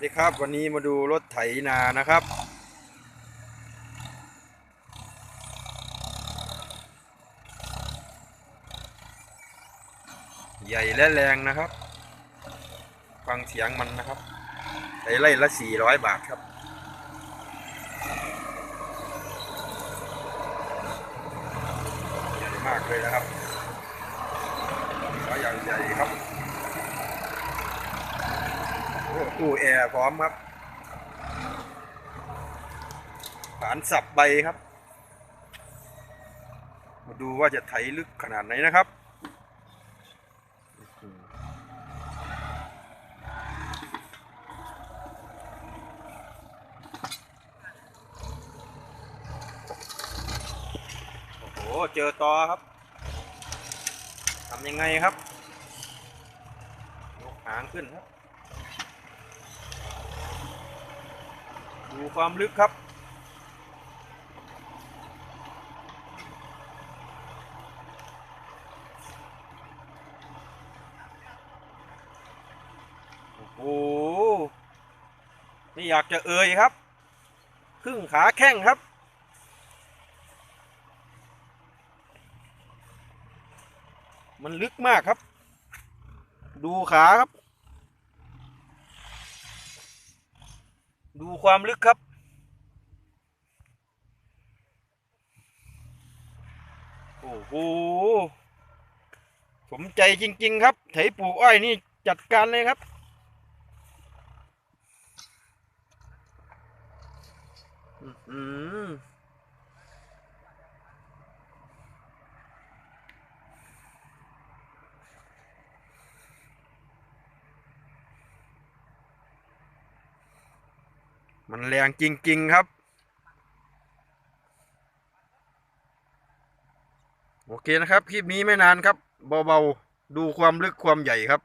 สวัสดีครับวันนี้มาดูรถไถนานะครับ ใหญ่และแรงนะครับ ฟังเสียงมันนะครับไถไล่ละสี่ร้อยบาทครับใหญ่มากเลยนะครับล้ออย่างใหญ่ครับ อู้แอร์พร้อมครับฐานสับใบครับ มาดูว่าจะไถลึกขนาดไหนนะครับโอ้โหเจอตอครับ ทำยังไงครับ ยกหางขึ้นครับ ดูความลึกครับ โอ้โหนี่อยากจะเอ่ยครับ ครึ่งขาแข้งครับมันลึกมากครับ ดูขาครับ ดูความลึกครับ โอ้โหสมใจจริง ๆ ครับ ไถปลูกอ้อยนี่จัดการเลยครับ อืม มันแรงจริง ๆ ครับ โอเคนะครับ คลิปนี้ไม่นานครับ เบา ๆ ดูความลึกความใหญ่ครับ